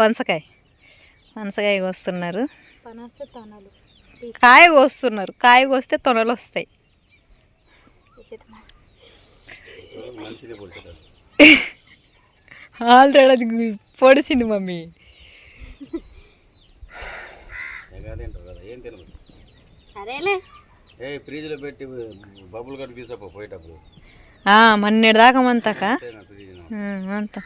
పనసకాయ. పనసకాయ కోస్తున్నారు. పనస తొనలు. కాయ కోస్తున్నారు. కాయ కోస్తే తొనలు వస్తాయి. ఆల్రెడీ అది పొడిచింది మమ్మీ. ఫ్రిడ్జ్లో పెట్టి బబుల్ పోయేటప్పుడు. మన్నెడు దాకా ఫ్రిడ్జ్ అంత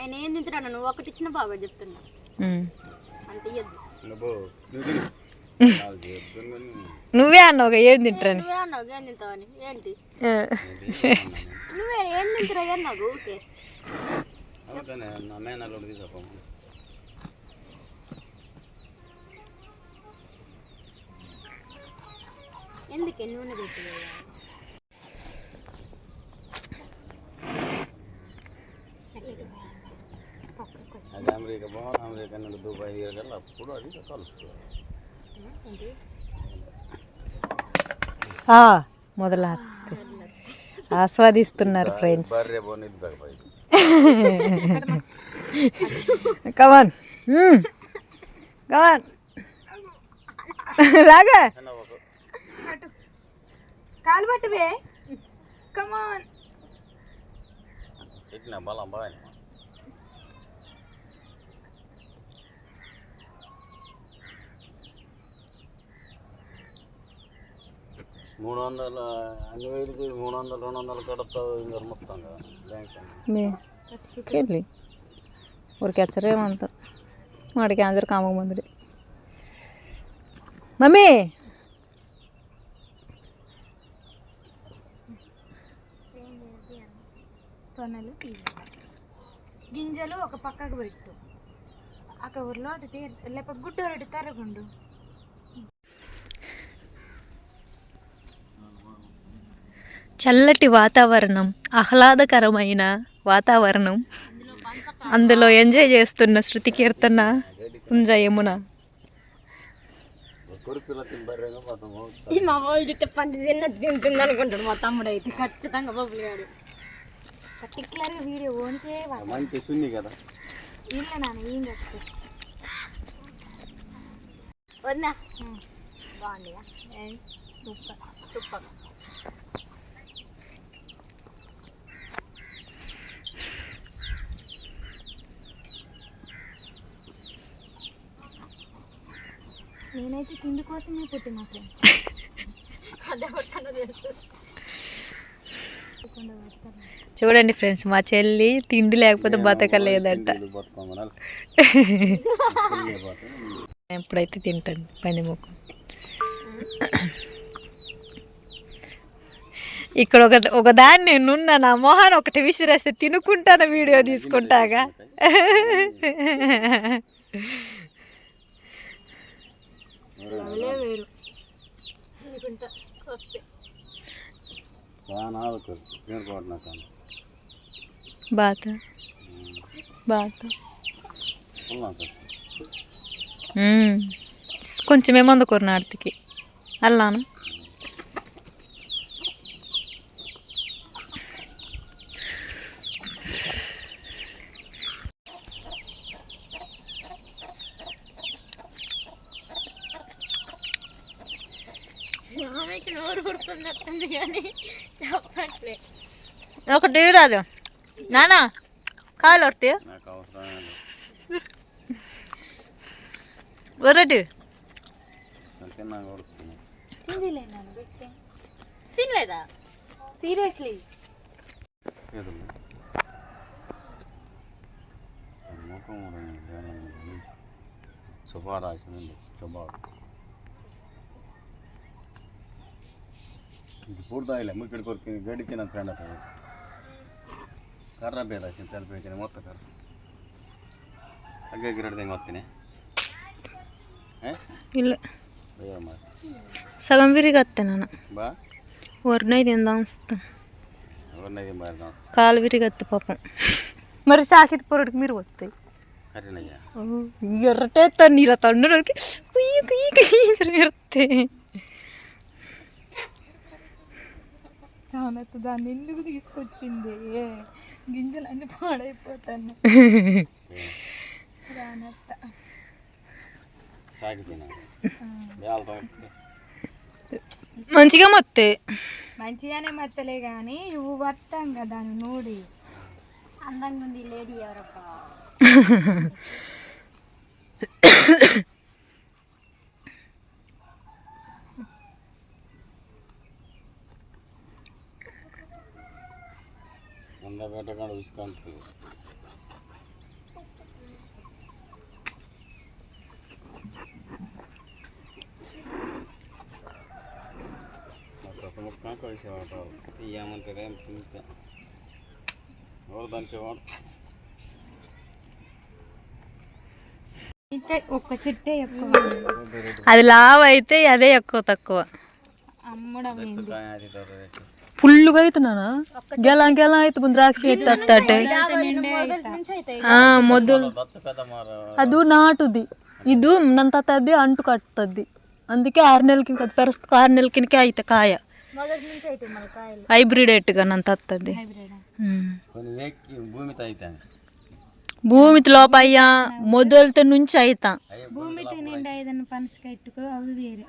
ఆయన ఏం తింటున్నాడు నువ్వు ఒకటి ఇచ్చిన బాగా చెప్తున్నా. అంత ఇయ్యద్దు. నువ్వు నాకు కానీ అన్నావు ఏం తింటారని? నువ్వే అన్నావు ఏం తింటావని ఏంటి. నువ్వే ఏం తింటురా అన్నావు ఊరికే? అందుకనే నా మేనల్లుడు తీసపో ఎందుకే నూనె పెట్టి అది అమెరికా బాగుంది అమెరికా నుండి దుబాయ్ కల్లా అప్పుడు అది మొదల ఆస్వాదిస్తున్నారు ఫ్రెండ్స్. కమాన్ కమాన్ లాగా ఒక కాలు పట్టువే. కమాన్ బలం బాగా మూడు వందల అన్ని వేలకి మూడు వందలు రెండు వందలు కడతావు ఇంకా మొత్తం కదా బ్యాంక్. వెళ్ళి ఊరికి హెచ్చరేమంత వాడికి అందరు కామక మందుడి మమ్మీ! తొనలు గింజలు ఒక పక్కకు పెట్టు. అక్క ఊర్లో అటు తీర్ లేకపోతే గుడ్డు అటు తరగుండు. చల్లటి వాతావరణం ఆహ్లాదకరమైన వాతావరణం. అందులో ఎంజాయ్ చేస్తున్న శృతి కీర్తన ఉంజ యమున మా వాళ్ళు చూస్తే పంది తిన్నట్టు తింటుంది అనుకుంటాడు మా తమ్ముడు అయితే ఖచ్చితంగా బొబ్బులు పర్టికులర్గా వీడియో ఓన్కే మంచి సున్ని కదా. ఇల్ల నాన్న ఏం వద్దా సూపర్. సూపర్. నేనైతే తిండి కోసమే పుట్టిన ఫ్రెండ్స్. చూడండి ఫ్రెండ్స్ మా చెల్లి తిండి లేకపోతే బతకలేదంట. ఎప్పుడైతే తింటుంది పంది ముక్కు. ఇక్కడ ఒక ఒక దాన్ని నేనున్న నా మొహాన్ని ఒకటి విసిరేస్తే తినుకుంటాను వీడియో తీసుకుంటాగా. అవలే వేరు. చాలా కానీ బాత. బాత. మందుకూర నాటికి అల్లాను? కుడుతున్నట్టుంది కానీ చెప్పట్లే. ఒకటి రాదు. నానా కాలు ఒకటి. బెస్ట్ తినలేదా సీరియస్లీ. ఏదో ముఖం ಪೂರ್ದ ಇಲ್ಲ ಮುಗಿ ಹಿಡ್ಕೊರ್ಕಿ ಗಡಿಕಿನ ಅಂತ ಕಂಡ ಕರ್ರ ಬೇಡ ಚಿಂತೆ ಬೇಕಿನಿ ಮೊತ್ತ ಕರ್ರ. ಹಗ್ಗ ಗಿರಡ್ದು ಹೆಂಗೆ ಹೋಗ್ತೀನಿ. ಇಲ್ಲ. ಸಗಂಬೀರಿಗೆ ಹತ್ತೆ ನಾನು. ಬಾ. ಹೊರ್ನೈದಿಂದ ಅನಿಸ್ತು. ಕಾಲ್ವಿರಿಗೆ ಹತ್ತು ಪಾಪ. ಮರಿ ಸಾಕಿದ ಪೊರಡ್ಗೆ ಮೀರು ಹೋಗ್ತೀವಿ ಎರಟೇ ತಣ್ಣೀರ ತಣ್ಣಡಕ್ಕೆ ಕುಯ್ಯ ಕುಯ್ಯ ಕುಯ್ಯ ಇರುತ್ತೆ. రానత్తు దాన్ని ఎందుకు తీసుకొచ్చింది గింజలన్నీ పాడైపోతాను రానత్త. మంచిగా మత్తే. మంచిగానే మత్తలే కానీ నువ్వు వస్తాం కదా నూడి. అందంగా ఉంది లేడీ ఎవరప్ప ముందే పెట్టకుండా ఉసుకుంటుంది ముక్క కొలిసేవాడు ఏం తింటే? ఎవరు దంచేవాడు? ఒక్క చెట్టే ఎక్కువ. అది లావ్ అయితే అదే ఎక్కువ తక్కువ. అమ్మడం ఫుల్గా అవుతున్నానా గెల గెల అవుతుంది ద్రాక్ష మొదలు. అది నాటుది. ఇది నంత అది అంటు కట్టుతుంది అందుకే ఆరు నెలలకి కదా పెరస్తు ఆరు నెలకినికే అయితే కాయ. హైబ్రిడ్ ఎట్టుగా నంత అత్తది భూమితి లోపయ్యా మొదలతో నుంచి అవుతా భూమితి అవి వేరే.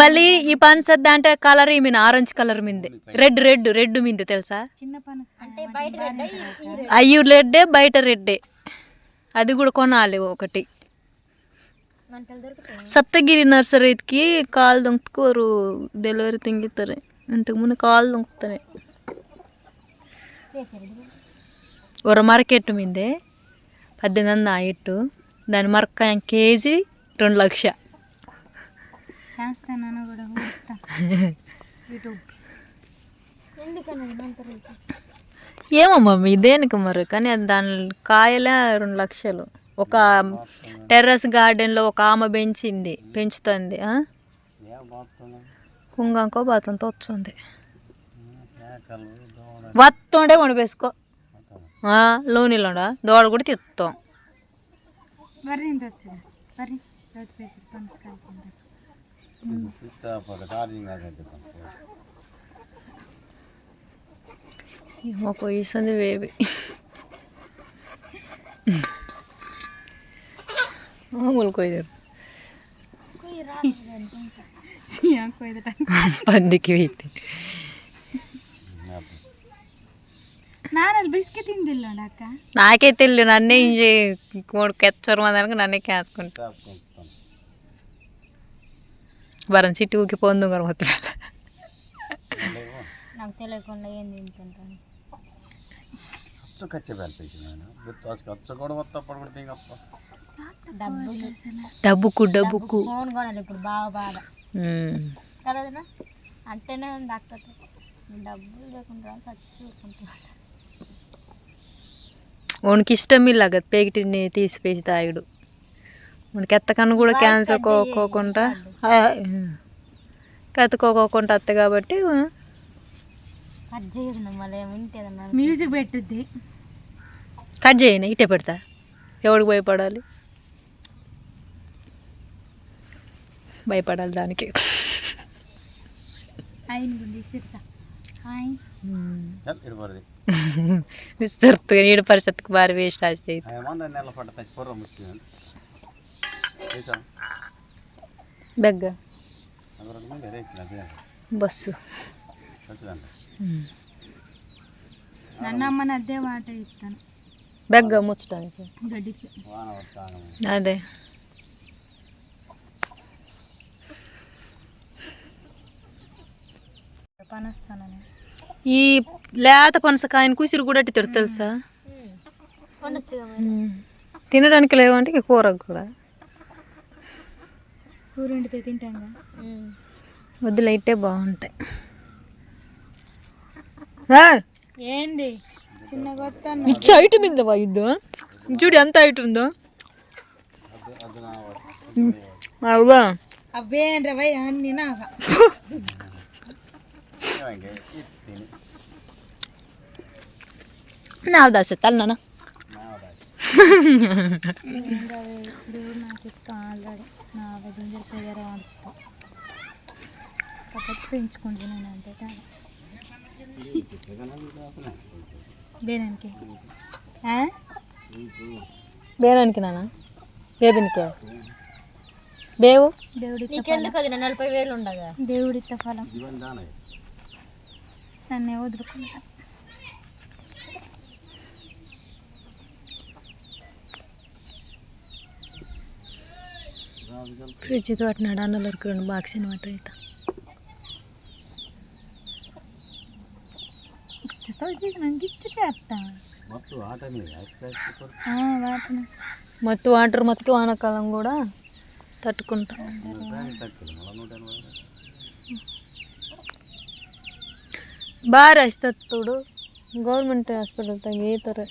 మళ్ళీ ఈ పనసద్ద అంటే కలర్ మీన ఆరెంజ్ కలర్ మింది. రెడ్ రెడ్ రెడ్ మింది తెలుసా? చిన్న పనసకాయ అంటే బయట అయ్యి రెడ్డే బయట రెడ్డే అది కూడా కొనాలి ఒకటి. సప్తగిరి నర్సరీకి కాలు దొంగతుకోరు డెలివరీ తింగిస్తారు ఇంతకుముందు కాలు దొంగతాయి ఒక మార్కెట్ మీదే పద్దెనిమిది వందల ఇట్టు దాని మరక కేజీ రెండు లక్ష. చేస్తాను కూడా ఏమో మమ్మీ దేనికి మరి? కానీ అది దాని కాయలే రెండు లక్షలు. ఒక టెర్రస్ గార్డెన్లో ఒక ఆమె పెంచింది పెంచుతుంది కుంగంకో బాతంతో వచ్చింది వత్తుండే కొనిపేసుకో. లోనిలోడ? దోడ కూడా తిత్తాం. ఏమో పోయిస్తుంది బేబీ మామూలు కొయ్యారు. పందికి అక్క? నాకే తెలియదు నన్నే ఇంజే కెచ్చరు దానికి నన్నే కేసుకుంటా వరం చిట్టి ఊకి పొందు మొత్తం నాకు తెలియకుండా ఏం తింటుంటాను అచ్చు కచ్చి పెంచేసి నేను గుర్తు అసలు అచ్చు కూడా వస్తా అప్పుడు కూడా తింగప్ప డబ్బు డబ్బుకు డబ్బుకు ఫోన్ కొనాలి ఇప్పుడు బాగా బాధ. కదా? అంటేనే డాక్టర్ డబ్బులు లేకుండా ఇష్టం ఇలాగ పేగిటిని తీసిపేసి తాగుడు మనకి ఎత్తకన్నా కూడా క్యాన్సర్ కోకోకుండా. కత్తుకోకోకుండా అత్త కాబట్టి మ్యూజిక్ పెట్టుద్ది. కట్ చేయను ఇటే పెడతా. ఎవడికి భయపడాలి? భయపడాలి దానికి. విస్తృతిగా నీడ పరిస్థితికి భారీ వేస్ట్ ఆస్తే బెగ్గ బస్సు అమ్మని అదే మాట ఇస్తాను బెగ్గ ముచ్చటానికి అదే ఈ లేత పనసకాయని కుసిరి కూడా తిడు తెలుసా? ఉమ్. తినడానికి లేవంటే కూరకు కూడా. కూర వండితే తింటాంగా వద్దులే ఇట్టే బాగుంటాయి. ఏంది? చిన్న కొత్త ఇచ్చి హైట్ మీద వైద్దు చూడు ఎంత హైట్ ఉందో. అవ్వా అవేం రవై అన్ని నాగా తిని నా దాసే తల్లనా నా? దేవుడు నాకు ఇష్టం ఆల్రెడీ నా పెంచుకుంటున్నాను అంతే కాదు దేనానికి బేరానికి నాన్న బేబినికి? బేవు? దేవుడి నీకెందుకు అది? నలభై వేలు ఉండగా. దేవుడి ఫలం. నన్నే వదులుకుంటా. ఫ్రిడ్జ్ పట్టినాడు అన్నలకి రెండు బాక్స్ అనమాట అయితే మొత్తం వాటర్ మొత్తం వానాకాలం కూడా తట్టుకుంటాం. బాగా రాస్తాడు గవర్నమెంట్ హాస్పిటల్ తగ్గ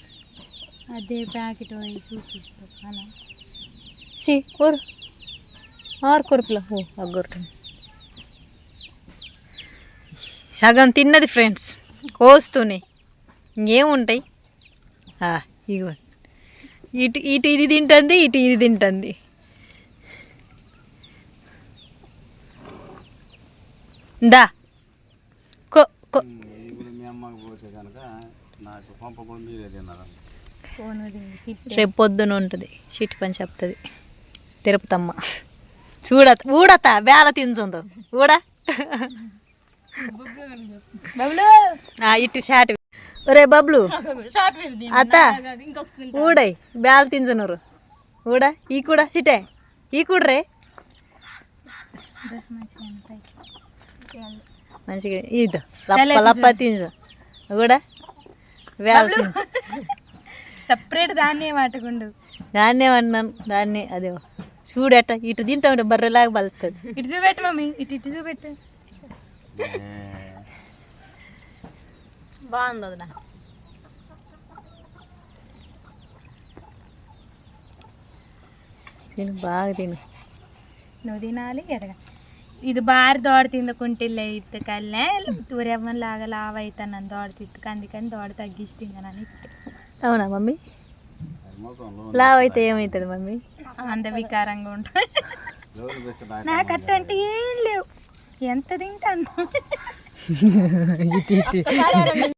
అదే ప్యాకెట్ పోయి చూపిస్తాం అలా. సి ఊరు ఆరు కొరుపుల ఓ అగ్గొట్టు సగం తిన్నది ఫ్రెండ్స్. కోస్తూనే. ఇంకేముంటాయి? ఇగో. ఇటు ఇటు ఇది తింటుంది ఇటు ఇది తింటుంది. దా. కో కో. రేపు పొద్దున ఉంటుంది. చిట్టి పని చెప్తుంది. తిరుపతమ్మ. చూడత ఊడత బేల తించుందో ఊడ? బబులు? ఇటు షాట్ ఒరే బబ్లు అత్త ఊడై బేల తించున్నారు ఊడ? ఈ కూడా చిటే ఈ కూడా రే. డ్రెస్ మంచిగా ఉంటాయి మంచిగా ఇది లప్ప లప్ప తించు కూడా బేల సపరేట్ దాన్నే వాటకుండు. దాన్నే అన్నాను దాన్నే అదే చూడట ఇటు తింటా ఉంటే బర్రెలాగా బలుస్తుంది. ఇటు చూపెట్టు మమ్మీ ఇటు ఇటు చూపెట్టు. బాగుంది వదిన తిను బాగా తిను. నువ్వు తినాలి ఎరగా. ఇది బారి దోడ తిందకుంటే ఇత్త కల్లే తూరెవ్వని లాగా లావ్ అవుతాను దోడ తిత్తుకు అందుకని దోడ తగ్గిసి తింగనని ఇత్తే అవునా మమ్మీ? లావ్ అయితే ఏమవుతుంది మమ్మీ? అంత వికారంగా ఉంటుంది. నాకు అట్టంటే ఏం లేవు. ఎంత తింటాను